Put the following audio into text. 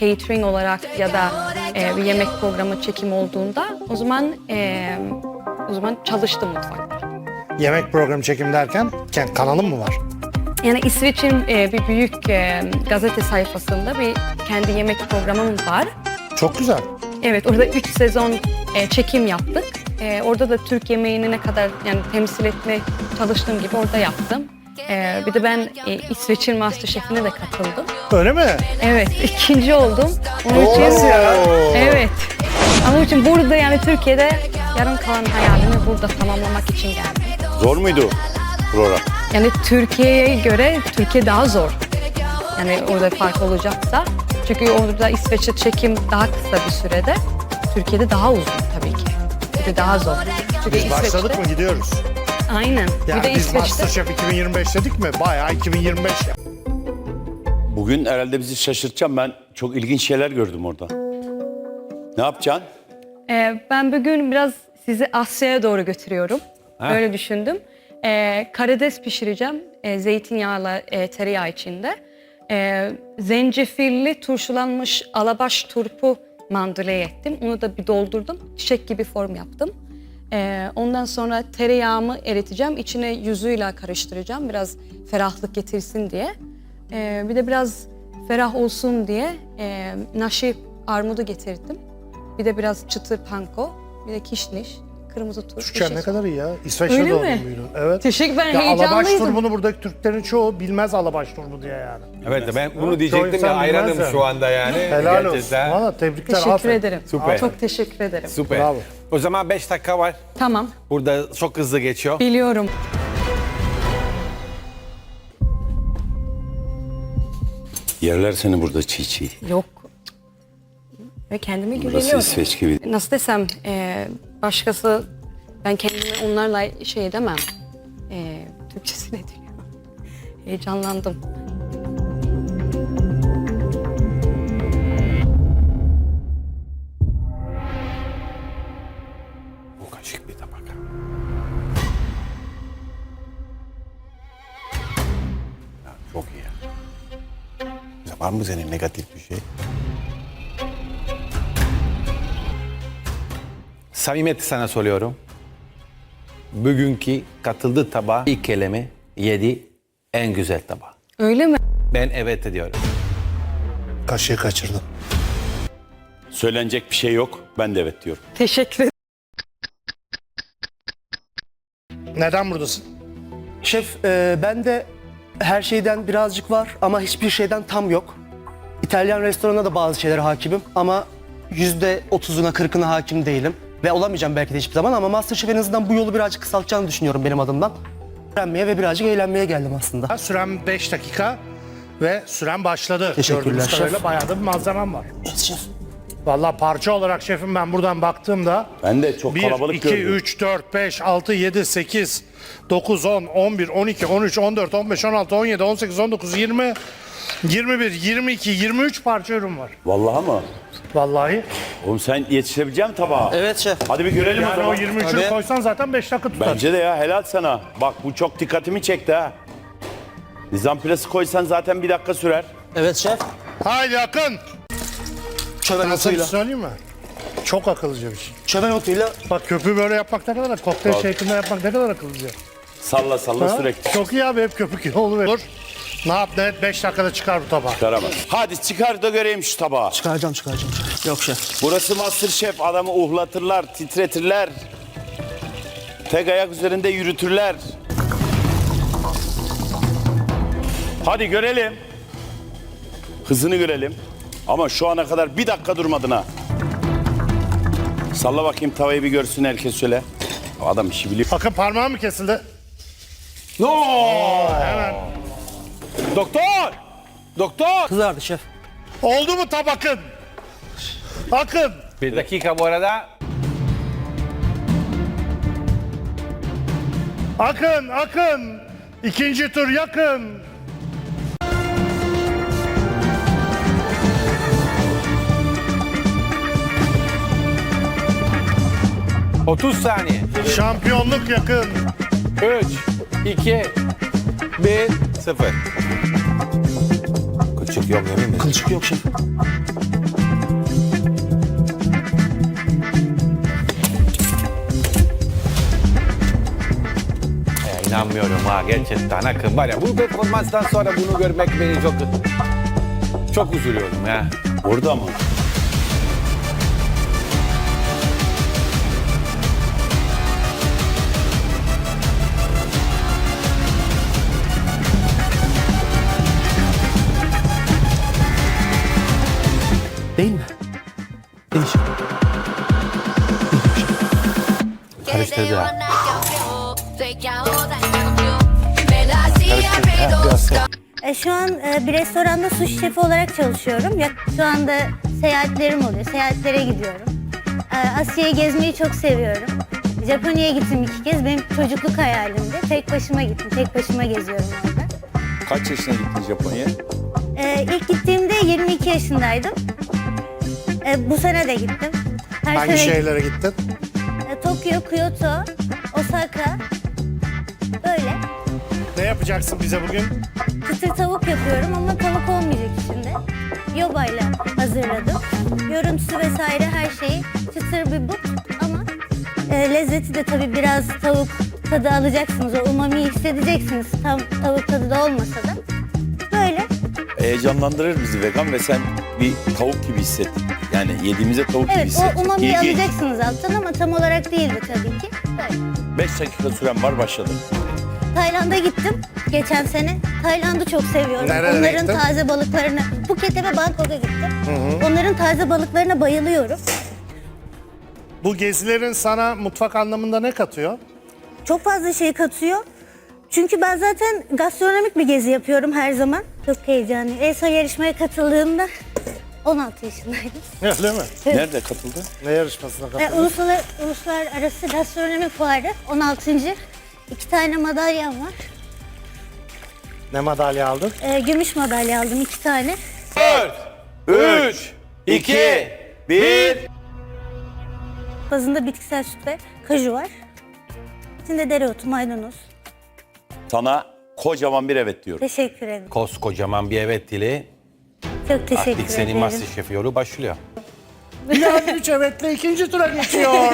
catering olarak ya da e, bir yemek programı çekim olduğunda o zaman e, o zaman çalıştım mutfakta. Yemek programı çekim derken kend- kanalın mı var? Yani İsveç'in e, bir büyük e, gazete sayfasında bir kendi yemek programım var. Çok güzel. Evet orada 3 sezon e, çekim yaptık. E, orada da Türk yemeğini ne kadar yani temsil etme çalıştığım gibi orada yaptım. E, bir de ben e, İsveç'in Masterchef'ine de katıldım. Öyle mi? Evet ikinci oldum. Onun için Nasıl ya? Evet. Ama için burada yani Türkiye'de yarım kalan hayalimi burada tamamlamak için geldim. Zor muydu program? Yani Türkiye'ye göre Türkiye daha zor. Yani orada fark olacaksa. Çünkü orada İsveç'te çekim daha kısa bir sürede. Türkiye'de daha uzun tabii ki. Bir de daha zor. Çünkü Biz başladık mı gidiyoruz. Aynen. Yani bir de biz İsveç'te. Masterchef 2025 dedik mi? Bayağı 2025. ya. Bugün herhalde bizi şaşırtacağım. Ben çok ilginç şeyler gördüm orada. Ne yapacaksın? Ee, ben bugün biraz sizi Asya'ya doğru götürüyorum. Öyle düşündüm. Ee, karides pişireceğim. Ee, zeytinyağla e, tereyağı içinde. Ee, zencefilli turşulanmış alabaş turpu mandule ettim. Onu da bir doldurdum. Çiçek gibi form yaptım. Ee, ondan sonra tereyağımı eriteceğim. İçine yüzüyle karıştıracağım. Biraz ferahlık getirsin diye. Ee, bir de biraz ferah olsun diye e, naşi armudu getirdim. Bir de biraz çıtır panko, bir de kişniş, kırmızı turp. Türkçen bir ne kadar iyi ya. İsveç'te Öyle mi? büyüdün. Evet. Teşekkür ben Ya alabaş heyecanlıydım. turbunu buradaki Türklerin çoğu bilmez alabaş turbu diye yani. Evet ben bunu diyecektim insan ya hayranım bilmez şu anda yani. Helal olsun. Valla tebrikler. Teşekkür aferin. ederim. Süper. Çok teşekkür ederim. Süper. Bravo. O zaman 5 dakika var. Tamam, Burada çok hızlı geçiyor. biliyorum. Yerler seni burada çiğ çiğ. Yok. Ve kendime Burası güveniyorum. İsveç gibi. Nasıl desem, e, başkası, ben kendimi onlarla şey edemem. E, Türkçesi ne diyor? Heyecanlandım. Bu kaşık bir tabak. Çok iyi. Var mı senin negatif bir şey? Samimiyeti sana soruyorum. Bugünkü katıldığı tabağı ilk kelime yedi en güzel tabağı. Öyle mi? Ben evet diyorum. Kaşığı kaçırdın. Söylenecek bir şey yok. Ben de evet diyorum. Teşekkür ederim. Neden buradasın? Şef, e, bende her şeyden birazcık var ama hiçbir şeyden tam yok. İtalyan restoranına da bazı şeylere hakimim ama yüzde otuzuna kırkına hakim değilim. Ve olamayacağım belki de hiçbir zaman ama Masterchef en azından bu yolu birazcık kısaltacağını düşünüyorum benim adımdan. Öğrenmeye ve birazcık eğlenmeye geldim aslında. Süren 5 dakika ve süren başladı. Teşekkürler Gördüğünüz şef. kadarıyla bayağı da bir malzemem var. Şef. Vallahi parça olarak şefim ben buradan baktığımda Ben de çok 1, kalabalık 2, gördüm. 3, 4, 5, 6, 7, 8, 9, 10, 11, 12, 13, 14, 15, 16, 17, 18, 19, 20, 21, 22, 23 parça ürün var. Vallahi mı? Vallahi. Oğlum sen yetişebilecek misin tabağa? Evet şef. Hadi bir görelim o Yani o zaman. 23'ü Tabii. koysan zaten 5 dakika tutar. Bence de ya helal sana. Bak bu çok dikkatimi çekti ha. Nizam plası koysan zaten bir dakika sürer. Evet şef. Haydi Akın. Çöven Ben sana bir otuyla. şey söyleyeyim mi? Çok akıllıca bir şey. Çöven otuyla Bak köpüğü böyle yapmak ne kadar, kokteyl şeklinde yapmak ne kadar akıllıca. Salla salla Ha? sürekli. Çok iyi abi hep köpük yolu ver. Dur. Ne yap ne et 5 dakikada çıkar bu tabağı. Çıkaramaz. Hadi çıkar da göreyim şu tabağı. çıkaracağım çıkaracağım şef. Yok şef. Burası Masterchef. Adamı uhlatırlar, titretirler. Tek ayak üzerinde yürütürler. Hadi görelim. Hızını görelim. Ama şu ana kadar bir dakika durmadın ha. Salla bakayım tavayı bir görsün herkes şöyle. Adam işi biliyor. Akın parmağı mı kesildi? No! Doktor! Doktor! Kızardı şef. Oldu mu tabakın? Akın. Bir dakika bu arada. Akın, akın. İkinci tur yakın. 30 saniye. Şampiyonluk yakın. 3, 2, 1, 0. Kılçık yok yemin mi? Kılçık yok şefim. Ya inanmıyorum ha gerçekten akın var ya bu performanstan sonra bunu görmek beni çok çok üzülüyorum ya. Burada mı? Değil mi? Değişik. Karıştırdı. E, Şu an e, bir restoranda sushi şefi olarak çalışıyorum. Ya, şu anda seyahatlerim oluyor. Seyahatlere gidiyorum. E, Asya'yı gezmeyi çok seviyorum. Japonya'ya gittim iki kez. Benim çocukluk hayalimdi. Tek başıma gittim. Tek başıma geziyorum orada. Kaç yaşına gittin Japonya'ya? E, ilk gittiğimde 22 yaşındaydım. E, bu sene de gittim. Her Hangi sene şehirlere gittin? E, Tokyo, Kyoto, Osaka. Böyle. Ne yapacaksın bize bugün? Çıtır tavuk yapıyorum ama tavuk olmayacak içinde. Yobayla hazırladım. Görüntüsü vesaire her şeyi çıtır bir but ama e, lezzeti de tabii biraz tavuk tadı alacaksınız. O umamiyi hissedeceksiniz. Tam tavuk tadı da olmasa da. Böyle. Heyecanlandırır bizi vegan ve sen bir tavuk gibi hissettin. Yani yediğimizde tavuk gibi Evet o umamiyi İlginç. alacaksınız alttan ama tam olarak değildi tabii ki. Böyle. 5 dakika süren var başladı. Tayland'a gittim geçen sene. Tayland'ı çok seviyorum. Nerelere Onların gittin? taze balıklarına, Phuket'e ve Bangkok'a gittim. Onların taze balıklarına bayılıyorum. Bu gezilerin sana mutfak anlamında ne katıyor? Çok fazla şey katıyor. Çünkü ben zaten gastronomik bir gezi yapıyorum her zaman. Çok heyecanlıyım. En son yarışmaya katıldığımda 16 yaşındaydım. Öyle mi? Nerede katıldı? Ne yarışmasına E, katıldın? uluslar, uluslararası gastronomi fuarı 16. İki tane madalyam var. Ne madalya aldın? E, gümüş madalya aldım iki tane. 3, 2, 1. Bazında bitkisel süt ve kaju var. İçinde dereotu, maydanoz. Sana kocaman bir evet diyorum. Teşekkür ederim. Koskocaman bir evet dili. Çok teşekkür Artık senin ederim. Masterchef yolu başlıyor. Bilal Üç evetle ikinci tura geçiyor.